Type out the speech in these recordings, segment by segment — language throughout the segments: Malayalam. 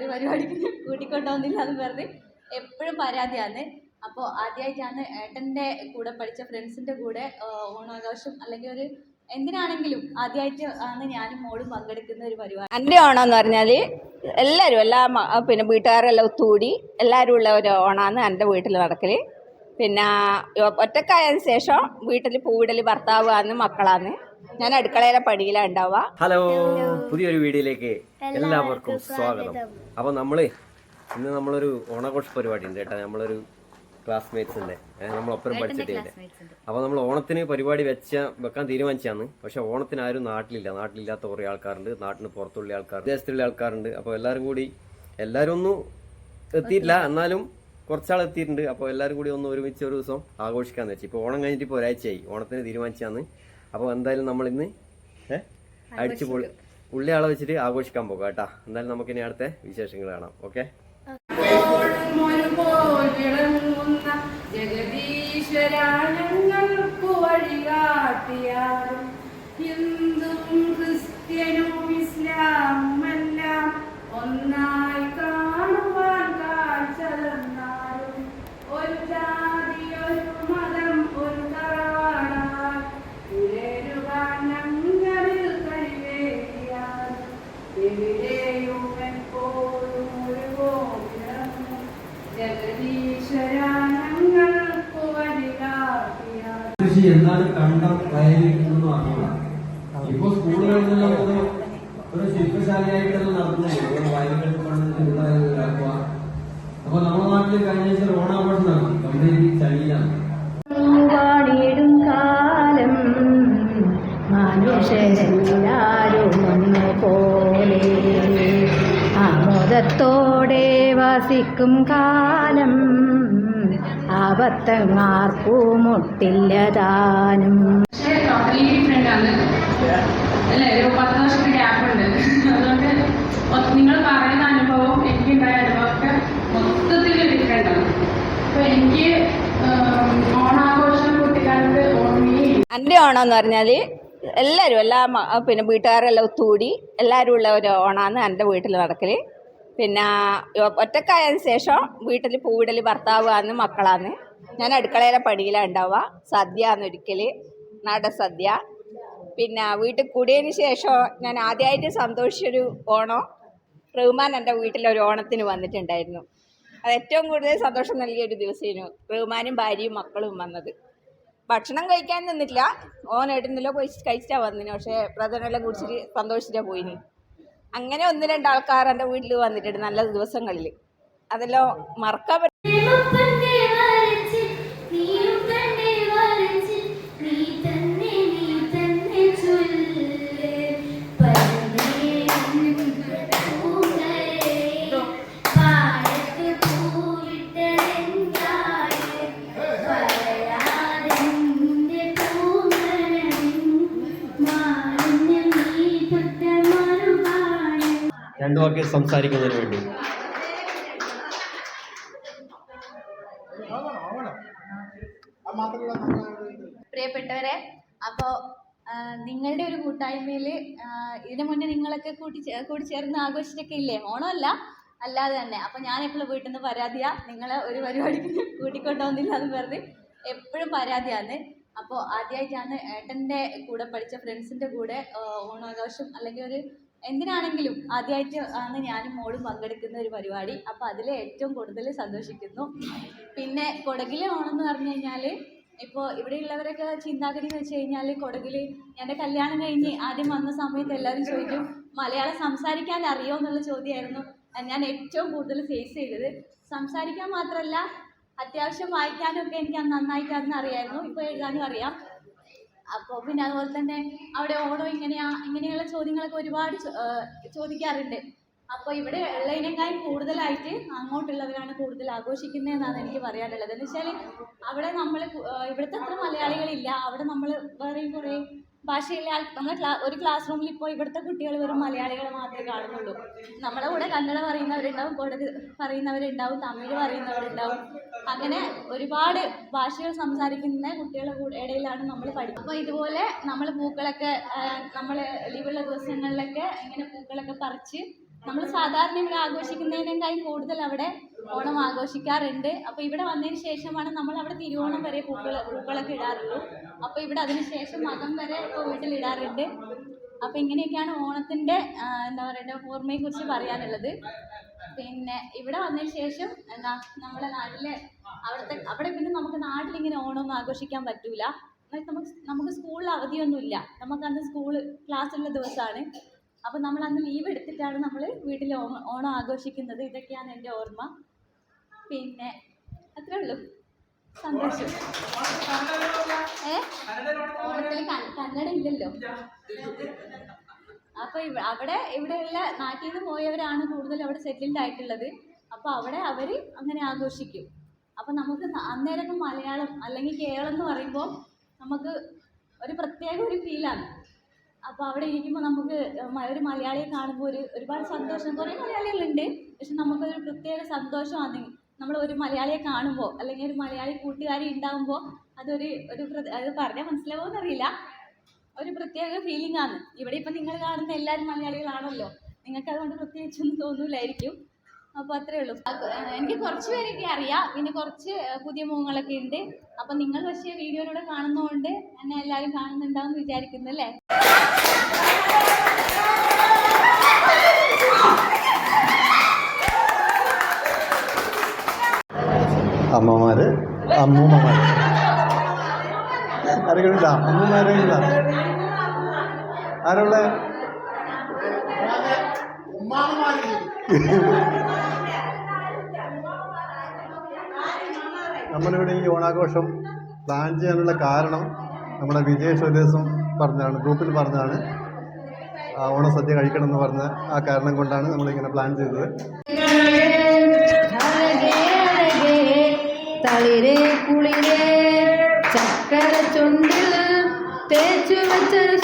ഒരു പരിപാടിക്ക് കൂട്ടിക്കൊണ്ടുപോകുന്നില്ല എന്ന് പറഞ്ഞ് എപ്പോഴും പരാതിയാണ്. അപ്പോൾ ആദ്യമായിട്ടാണ് ഏട്ടന്റെ കൂടെ പഠിച്ച ഫ്രണ്ട്സിന്റെ കൂടെ ഓണാഘോഷം അല്ലെങ്കിൽ ഒരു എന്തിനാണെങ്കിലും ആദ്യമായിട്ട് ആണ് ഞാനും മോളും പങ്കെടുക്കുന്ന ഒരു പരിപാടി. എന്റെ ഓണം എന്ന് പറഞ്ഞാൽ എല്ലാവരും എല്ലാ പിന്നെ വീട്ടുകാരെല്ലാം ഒത്തുകൂടി എല്ലാവരും ഉള്ള ഒരു ഓണമാണ് എന്റെ വീട്ടിൽ നടക്കൽ പിന്നെ ഒറ്റക്കായതിനു ശേഷം വീട്ടിൽ പൂവിടൽ ഭർത്താവ് ആണ് മക്കളാന്ന് ഞാൻ അടുക്കളയിലെ പടിയിലാണ് ഉണ്ടാവുക. ഹലോ പുതിയൊരു വീഡിയോയിലേക്ക് എല്ലാവർക്കും സ്വാഗതം. അപ്പോൾ നമ്മൾ ഇന്ന് നമ്മളൊരു ഓണാഘോഷ പരിപാടി ഉണ്ട്. കേട്ടോ നമ്മളൊരു ക്ലാസ്മേറ്റ്സിന്റെ നമ്മളൊപ്പം പഠിച്ചിട്ടില്ലേ അപ്പോൾ നമ്മൾ ഓണത്തിന് പരിപാടി വെച്ച വെക്കാൻ തീരുമാനിച്ചാണ് പക്ഷെ ഓണത്തിന് ആരും നാട്ടിലില്ല. നാട്ടിലില്ലാത്ത കുറേ ആൾക്കാരുണ്ട്. നാട്ടിന് പുറത്തുള്ള ആൾക്കാർ വിദേശത്തുള്ള ആൾക്കാരുണ്ട്. അപ്പോൾ എല്ലാവരും കൂടി എല്ലാവരും ഒന്നും എത്തിയിട്ടില്ല. എന്നാലും കുറച്ചാൾ എത്തിയിട്ടുണ്ട്. അപ്പോൾ എല്ലാവരും കൂടി ഒന്ന് ഒരുമിച്ച് ഒരു ദിവസം ആഘോഷിക്കാന്ന് വെച്ചു. ഇപ്പോൾ ഓണം കഴിഞ്ഞിട്ട് ഇപ്പോൾ ഒരാഴ്ചയായി. ഓണത്തിന് തീരുമാനിച്ചാണ് അപ്പോൾ എന്തായാലും നമ്മൾ ഇന്ന് ഏഹ് അടിച്ചു പൊളി ഉള്ളി ആളെ വെച്ചിട്ട് ആഘോഷിക്കാൻ പോകാം കേട്ടാ. എന്തായാലും നമുക്ക് ഇനി അടുത്ത വിശേഷങ്ങൾ കാണാം. ഓക്കെ? ഒരുപോലിളങ്ങുന്ന ജഗദീശ്വരാനങ്ങൾക്ക് വഴികാട്ടിയാലും ഹിന്ദുവും ക്രിസ്ത്യനും ഇസ്ലാമും വഴികാട്ടിയാലും കൃഷി എന്താണ് കണ്ടം വയലിരിക്കുന്നു അറിയില്ല ഇപ്പൊ സ്കൂളുകളിൽ ഒരു ഒരു നടത്തുന്നില്ല വയലുകൾ പണിതാക്കുക അപ്പൊ നമ്മുടെ നാട്ടിൽ കഴിഞ്ഞ ആഴ്ച ഓണാഘോഷം നടത്തി കംപ്ലീറ്റ് കാലം. മനുഷ്യരെല്ലാരും ഒന്നു പോലെ. ആമോദത്തോടെ വസിക്കും കാലം. ആപത്തങ്ങാർക്കും മുട്ടില്ല താനും പക്ഷേ ടോട്ടലി ഡിഫറെന്റ് ആണ്. അല്ലേ? ഒരു പത്ത് വർഷത്തെ ഉണ്ട്. അതുകൊണ്ട് ഒ- നിങ്ങൾ പറയുന്ന അനുഭവം എനിക്കുണ്ടായ അനുഭവമൊക്കെ മൊത്തത്തിൽ ഡിഫറെന്റ് ആണ്. അപ്പൊ എനിക്ക് ഓണാഘോഷം കുട്ടിക്കാലത്ത് ഇല്ല. എന്റെ ഓണം എന്ന് പറഞ്ഞാൽ എല്ലാവരും എല്ലാ പിന്നെ വീട്ടുകാരെല്ലാം ഒത്തുകൂടി എല്ലാവരും ഉള്ള ഒരു ഓണമാണ് എന്റെ വീട്ടിൽ നടക്കൽ പിന്നെ ഒറ്റക്കായതിനു ശേഷം വീട്ടിൽ പൂവിടൽ ഭർത്താവാന്ന് മക്കളാന്ന്. ഞാൻ അടുക്കളയിലെ പടിയിലാണ് ഉണ്ടാവുക സദ്യ എന്നൊരിക്കൽ സദ്യ. പിന്നെ വീട്ടിൽ കൂടിയതിന് ശേഷം ഞാൻ ആദ്യമായിട്ട് സന്തോഷിച്ചൊരു ഓണം. റഹ്മാൻ എന്റെ വീട്ടിലൊരു ഓണത്തിന് വന്നിട്ടുണ്ടായിരുന്നു. അത് ഏറ്റവും കൂടുതൽ സന്തോഷം നൽകിയ ഒരു ദിവസമായിരുന്നു റഹ്മാനും ഭാര്യയും മക്കളും വന്നത്. ഭക്ഷണം കഴിക്കാൻ നിന്നിട്ടില്ല. ഓൻ എവിടുന്നല്ലോ പോയി കഴിച്ചിട്ടാ വന്നിന്. പക്ഷേ പ്രധാനമല്ല കുടിച്ചിട്ട് സന്തോഷിച്ചിട്ടാണ് പോയിന്. അങ്ങനെ ഒന്ന് രണ്ട് ആൾക്കാർ എന്റെ വീട്ടിൽ വന്നിട്ടുണ്ട് നല്ല ദിവസങ്ങളിൽ അതെല്ലാം മറക്കാൻ പറ്റും വാക്ക് സംസാരിക്കുന്നതിന് വേണ്ടി. പ്രിയപ്പെട്ടവരെ അപ്പോൾ നിങ്ങളുടെ ഒരു കൂട്ടായ്മയിൽ ഇതിനു മുന്നേ നിങ്ങളൊക്കെ കൂട്ടി കൂടി ചേർന്ന് ആഘോഷിച്ചൊക്കെ ഇല്ലേ? ഓണമല്ല അല്ലാതെ തന്നെ. അപ്പോൾ ഞാൻ എപ്പോഴും വീട്ടിൽ നിന്ന് പരാതിയാ. നിങ്ങളെ ഒരു പരിപാടിക്ക് കൂട്ടിക്കൊണ്ടുവന്നില്ല എന്ന് പറഞ്ഞ് എപ്പോഴും പരാതിയാണ് അപ്പോൾ ആദ്യമായിട്ടാണ് ഏട്ടന്റെ കൂടെ പഠിച്ച ഫ്രണ്ട്സിന്റെ കൂടെ ഓണാഘോഷം അല്ലെങ്കിൽ ഒരു എന്തിനാണെങ്കിലും ആദ്യമായിട്ട് ആണ് ഞാനും മോളും പങ്കെടുക്കുന്ന ഒരു പരിപാടി. അപ്പോൾ അതിൽ ഏറ്റവും കൂടുതൽ സന്തോഷിക്കുന്നു. പിന്നെ കൊടകിലെ ഓണം എന്ന് പറഞ്ഞു കഴിഞ്ഞാൽ ഇപ്പോൾ ഇവിടെയുള്ളവരൊക്കെ ചിന്താഗതി എന്ന് വെച്ച് കഴിഞ്ഞാൽ കൊടകിൽ എന്റെ കല്യാണം കഴിഞ്ഞ് ആദ്യം വന്ന സമയത്ത് എല്ലാവരും ചോദിക്കും മലയാളം സംസാരിക്കാൻ അറിയോ? എന്നുള്ള ചോദ്യമായിരുന്നു. ഞാൻ ഏറ്റവും കൂടുതൽ ഫേസ് ചെയ്തത്. സംസാരിക്കാൻ മാത്രമല്ല അത്യാവശ്യം വായിക്കാനൊക്കെ എനിക്ക് നന്നായിട്ട് അന്ന് അറിയായിരുന്നു. ഇപ്പോൾ എഴുതാനും അറിയാം. അപ്പോൾ പിന്നെ അതുപോലെ തന്നെ അവിടെ ഓണം ഇങ്ങനെയാ ഇങ്ങനെയുള്ള ചോദ്യങ്ങളൊക്കെ ഒരുപാട് ചോദിക്കാറുണ്ട്. അപ്പോൾ ഇവിടെ ഉള്ളതിനേക്കാളും കൂടുതലായിട്ട് അങ്ങോട്ടുള്ളവരാണ് കൂടുതൽ ആഘോഷിക്കുന്നതെന്നാണ് എനിക്ക് പറയാനുള്ളത്. എന്ന് വെച്ചാൽ അവിടെ നമ്മൾ ഇവിടുത്തെ അത്ര മലയാളികളില്ല. അവിടെ നമ്മൾ വേറെയും കുറേ ഭാഷയിലെ നമ്മളെ ക്ലാ ഒരു ക്ലാസ് റൂമിൽ ഇപ്പോൾ ഇവിടുത്തെ കുട്ടികൾ വെറും മലയാളികളെ മാത്രമേ കാണുന്നുള്ളൂ. നമ്മുടെ കൂടെ കന്നഡ പറയുന്നവരുണ്ടാവും കൊടക് പറയുന്നവരുണ്ടാവും തമിഴ് പറയുന്നവരുണ്ടാവും. അങ്ങനെ ഒരുപാട് ഭാഷകൾ സംസാരിക്കുന്ന കുട്ടികളുടെ കൂടെ ഇടയിലാണ് നമ്മൾ പഠിക്കുന്നത്. അപ്പോൾ ഇതുപോലെ നമ്മൾ പൂക്കളൊക്കെ നമ്മൾ ലീവുള്ള ദിവസങ്ങളിലൊക്കെ ഇങ്ങനെ പൂക്കളൊക്കെ പറിച്ച് നമ്മൾ സാധാരണ ഇവിടെ ആഘോഷിക്കുന്നതിനേക്കാൾ കൂടുതൽ അവിടെ ഓണം ആഘോഷിക്കാറുണ്ട്. അപ്പോൾ ഇവിടെ വന്നതിന് ശേഷമാണ് നമ്മൾ അവിടെ തിരുവോണം വരെ പൂക്കൾ പൂക്കളൊക്കെ ഇടാറുള്ളൂ. അപ്പോൾ ഇവിടെ അതിന് ശേഷം മകം വരെ ഇപ്പോൾ വീട്ടിൽ ഇടാറുണ്ട്. അപ്പോൾ ഇങ്ങനെയൊക്കെയാണ് ഓണത്തിന്റെ എന്താ പറയുക ഓർമ്മയെക്കുറിച്ച് പറയാനുള്ളത്. പിന്നെ ഇവിടെ വന്നതിന് ശേഷം എന്താ നമ്മുടെ നാട്ടിലെ അവിടുത്തെ അവിടെ പിന്നെ നമുക്ക് നാട്ടിലിങ്ങനെ ഓണം ആഘോഷിക്കാൻ പറ്റൂല. നമുക്ക് നമുക്ക് സ്കൂളിൽ അവധിയൊന്നുമില്ല. നമുക്ക് അന്ന് സ്കൂൾ ക്ലാസ്സുള്ള ദിവസമാണ് അപ്പോൾ നമ്മൾ അന്ന് ലീവ് എടുത്തിട്ടാണ് നമ്മൾ വീട്ടിൽ ഓണം ആഘോഷിക്കുന്നത്. ഇതൊക്കെയാണ് എന്റെ ഓർമ്മ. പിന്നെ അത്രേ ഉള്ളൂ. സന്തോഷം. ഏ? ഓണത്തിൽ കന്നഡ ഇല്ലല്ലോ. അപ്പൊ ഇവ- അവിടെ ഇവിടെയുള്ള നാട്ടിൽ നിന്ന് പോയവരാണ് കൂടുതൽ അവിടെ സെറ്റിൽഡ് ആയിട്ടുള്ളത്. അപ്പൊ അവിടെ അവർ അങ്ങനെ ആഘോഷിക്കും. അപ്പൊ നമുക്ക് അന്നേരം മലയാളം അല്ലെങ്കിൽ കേരളം എന്ന് പറയുമ്പോൾ നമുക്ക് ഒരു പ്രത്യേക ഒരു ഫീലാണ് അപ്പോൾ അവിടെ ഇരിക്കുമ്പോൾ നമുക്ക് ഒരു മലയാളിയെ കാണുമ്പോൾ ഒരു ഒരുപാട് സന്തോഷം. കുറേ മലയാളികളുണ്ട്. പക്ഷെ നമുക്കൊരു പ്രത്യേക സന്തോഷമാണ്. നമ്മൾ ഒരു മലയാളിയെ കാണുമ്പോൾ അല്ലെങ്കിൽ ഒരു മലയാളി കൂട്ടുകാരി ഉണ്ടാകുമ്പോൾ അതൊരു ഒരു അത് പറഞ്ഞാൽ മനസ്സിലാവുമോ എന്നറിയില്ല. ഒരു പ്രത്യേക ഫീലിംഗ് ആണ്. ഇവിടെ ഇപ്പം നിങ്ങൾ കാണുന്ന എല്ലാവരും മലയാളികളാണല്ലോ. നിങ്ങൾക്ക് അതുകൊണ്ട് പ്രത്യേകിച്ചൊന്നും തോന്നൂലായിരിക്കും. അപ്പോൾ അത്രേ ഉള്ളൂ. എനിക്ക് കുറച്ച് പേരൊക്കെ അറിയാം. പിന്നെ കുറച്ച് പുതിയ മുഖങ്ങളൊക്കെ ഉണ്ട്. അപ്പം നിങ്ങൾ പക്ഷേ വീഡിയോയിലൂടെ കാണുന്നതുകൊണ്ട് എന്നെ എല്ലാവരും കാണുന്നുണ്ടാവും വിചാരിക്കുന്നു അല്ലേ? അമ്മമാര് അമ്മൂമ്മമാര്. അറിയണ്ട ഇല്ല ആരുള്ള നമ്മളിവിടെ ഈ ഓണാഘോഷം പ്ലാൻ ചെയ്യാനുള്ള കാരണം നമ്മുടെ വിജയ സ്വദേശം പറഞ്ഞതാണ് ഗ്രൂപ്പിൽ പറഞ്ഞതാണ്. ഓണസദ്യ കഴിക്കണം എന്ന് പറഞ്ഞ ആ കാരണം കൊണ്ടാണ് നമ്മളിങ്ങനെ പ്ലാൻ ചെയ്തത്. ചക്കര ചുണ്ടിൽ തേച്ചു വെച്ചൊരു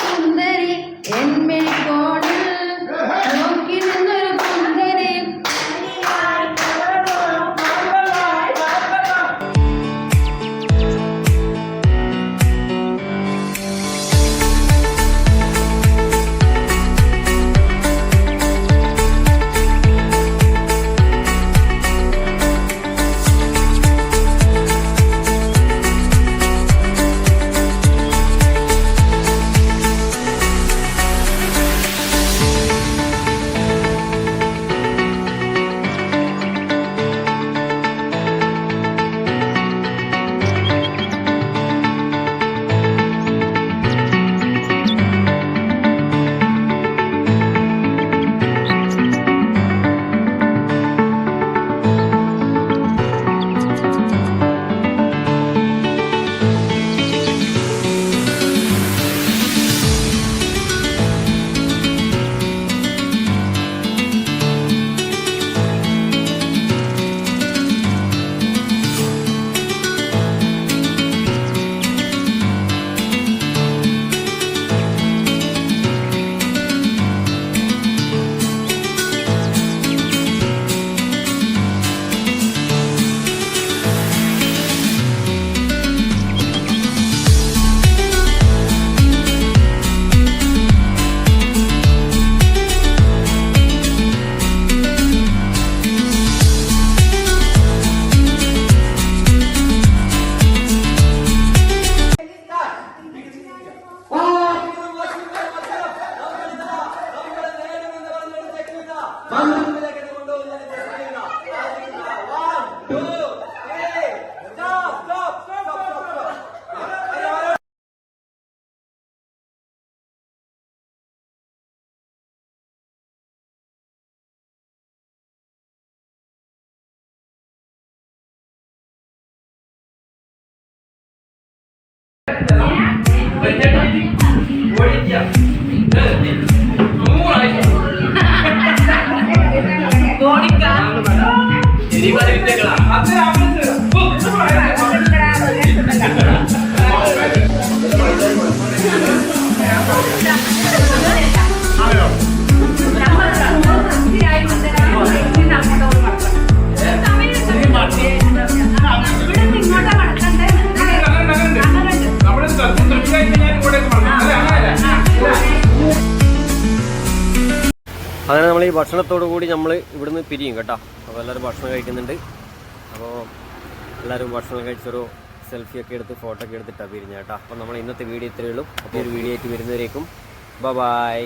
மூணு അങ്ങനെ നമ്മൾ ഈ ഭക്ഷണത്തോടു കൂടി നമ്മൾ ഇവിടുന്ന് പിരിയും കേട്ടോ. അപ്പോൾ എല്ലാവരും ഭക്ഷണം കഴിക്കുന്നുണ്ട്. അപ്പോൾ എല്ലാവരും ഭക്ഷണം കഴിച്ചൊരു സെൽഫിയൊക്കെ എടുത്ത് ഫോട്ടോ ഒക്കെ എടുത്തിട്ടാണ് പിരിഞ്ഞ കേട്ടോ. അപ്പോൾ നമ്മൾ ഇന്നത്തെ വീഡിയോ ഇത്രയേ ഉള്ളൂ. അപ്പോൾ ഒരു വീഡിയോ ആയിട്ട് വരുന്നവരേക്കും. ബൈ